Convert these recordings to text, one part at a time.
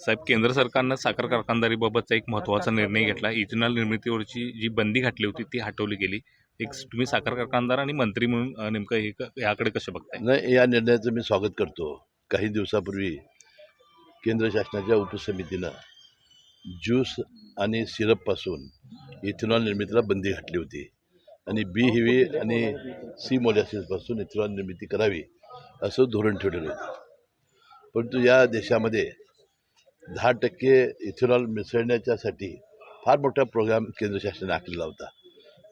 साहेब केंद्र सरकारनं साखर कारखानदारीबाबतचा एक महत्त्वाचा निर्णय घेतला. इथेनॉल निर्मितीवरची जी बंदी घातली होती ती हटवली गेली. एक तुम्ही साखर कारखानदार आणि मंत्री म्हणून नेमकं हे क- याकडे कसं बघताय? नाही या निर्णयाचं मी स्वागत करतो. काही दिवसापूर्वी केंद्र शासनाच्या उपसमितीनं ज्यूस आणि सिरपपासून इथेनॉल निर्मितीला बंदी घातली होती. आणि बी हिवे आणि सी मोलॅसिसपासून इथेनॉल निर्मिती करावी असं धोरण ठेवलेलं होतं परंतु या देशामध्ये दहा टक्के इथेनॉल मिसळण्याच्यासाठी फार मोठा प्रोग्राम केंद्र शासनाने आखलेला होता.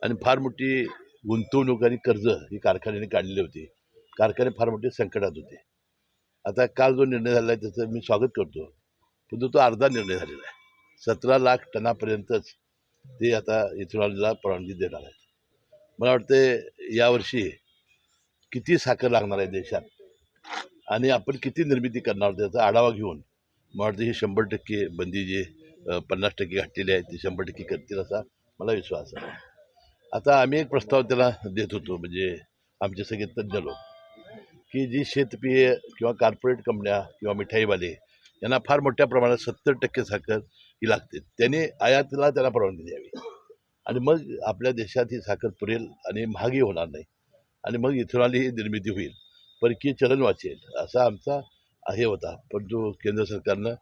आणि फार मोठी गुंतवणूक आणि कर्ज ही कारखान्याने काढलेली होती. कारखाने फार मोठे संकटात होते. आता काल जो निर्णय झाला आहे त्याचं मी स्वागत करतो. परंतु तो अर्धा निर्णय झालेला आहे. सतरा लाख टनापर्यंतच ते आता इथेनॉलला परवानगी देणार आहेत. मला वाटते यावर्षी किती साखर लागणार आहे देशात? आणि आपण किती निर्मिती करणार त्याचा आढावा घेऊन मला वाटतं ही शंभर टक्के बंदी जी पन्नास टक्के घातलेली आहे ती शंभर टक्के करतील असा मला विश्वास आहे. आता आम्ही एक प्रस्ताव त्याला देत होतो म्हणजे आमचे सगळे तज्ज्ञ लोक की जी शेतपिये किंवा कॉर्पोरेट कंपन्या किंवा मिठाईवाले यांना फार मोठ्या प्रमाणात सत्तर टक्के साखर ही लागते. त्यांनी आयातीला त्याला परवानगी द्यावी. आणि मग आपल्या देशात ही साखर पुरेल आणि महागही होणार नाही. आणि मग इथेनॉल ही निर्मिती होईल. परकीय चलन वाचेल असा आमचा हे होता. परंतु केंद्र सरकारनं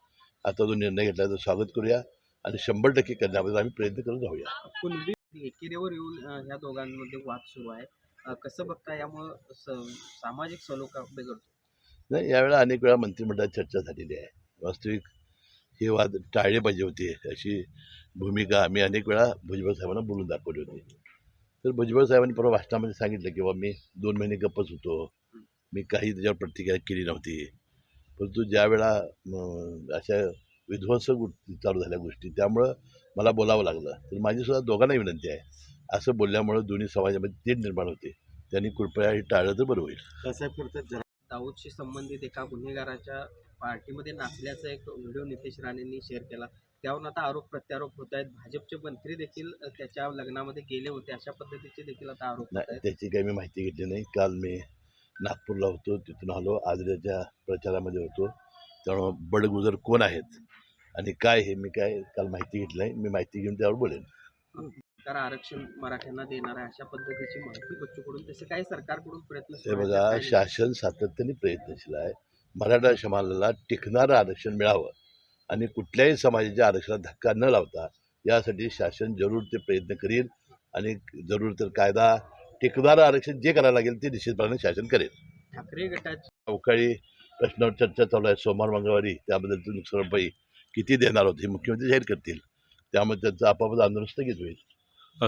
आता जो निर्णय घेतला तो स्वागत करूया आणि शंभर टक्के करण्याबद्दल आम्ही प्रयत्न राहूया. कुणबी एकेरीवर येऊन ह्या दोघांमध्ये वाद सुरू आहे. कसं बघता यामुळं सामाजिक सलोखा बिघडतो? नाही यावेळेला अनेक वेळा मंत्रिमंडळात चर्चा झालेली आहे. वास्तविक हे वाद टाळले पाहिजे होते. अशी भूमिका आम्ही अनेक वेळा भुजबळ साहेबांना बोलून दाखवली होती. तर भुजबळ साहेबांनी परवा भाषणामध्ये सांगितलं की बाबा मी दोन महिने गप्पच होतो. मी काही त्याच्यावर प्रतिक्रिया केली नव्हती. परंतु ज्या वेळा अशा विध्वंसक गोष्टी चालू झाल्या गोष्टी त्यामुळं मला बोलावं लागलं. तर माझीसुद्धा दोघांनाही विनंती आहे. असं बोलल्यामुळं दोन्ही समाजामध्ये तेढ निर्माण होते. त्यांनी कृपया हे टाळलं तर बरं होईल. दाऊदशी संबंधित एका गुन्हेगाराच्या पार्टीमध्ये नाचल्याचा एक व्हिडिओ नितेश राणेंनी शेअर केला. त्यावरून आता आरोप प्रत्यारोप होत आहेत. भाजपचे मंत्री देखील त्याच्या लग्नामध्ये गेले होते. अशा पद्धतीचे देखील आता आरोप होत नाही आहेत. त्याची काही मी माहिती घेतली नाही. काल मी नागपूरला होतो. तिथून आलो. आजऱ्याच्या प्रचारामध्ये होतो. त्यामुळं बडगुजर कोण आहेत आणि काय हे मी काय काल माहिती घेतली नाही. मी माहिती घेऊन त्यावर बोलेन. तर आरक्षण मराठ्यांना देणार आहे अशा पद्धतीची माहिती बच्चूकडून. तसे काही सरकारकडून प्रयत्न हे सुरू आहेत. बघा. शासन सातत्याने प्रयत्नशील आहे. मराठा समाजाला टिकणारं आरक्षण मिळावं आणि कुठल्याही समाजाच्या आरक्षणात धक्का न लावता यासाठी शासन जरूर ते प्रयत्न करील आणि जरूर तर कायदा टिकणारं आरक्षण जे करायला लागेल ते निश्चितपणे शासन करेल. ठाकरे गटाची अवकाळी प्रश्नावर चर्चा चालू आहे. सोमवार मंगळवारी त्याबद्दल तुम्ही रुपये किती देणार होते मुख्यमंत्री जाहीर करतील. त्यामुळे त्यांचं आपापत आंदोलन स्थगित होईल.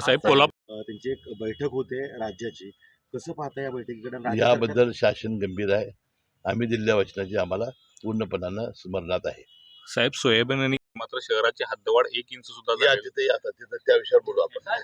साहेब कोल्हापूर अ, त्यांची एक बैठक होते राज्याची. कसं पाहता या बैठकीकडे? राज्य याबद्दल शासन गंभीर आहे. आम्ही दिलेल्या वचनाची आम्हाला पूर्णपणानं स्मरणात आहे. साहेब सोयाबीन आणि मात्र शहराची हद्दवाढ एक इंच सुद्धा या तिथे आता तिथं त्या विषयावर बोलू आपण.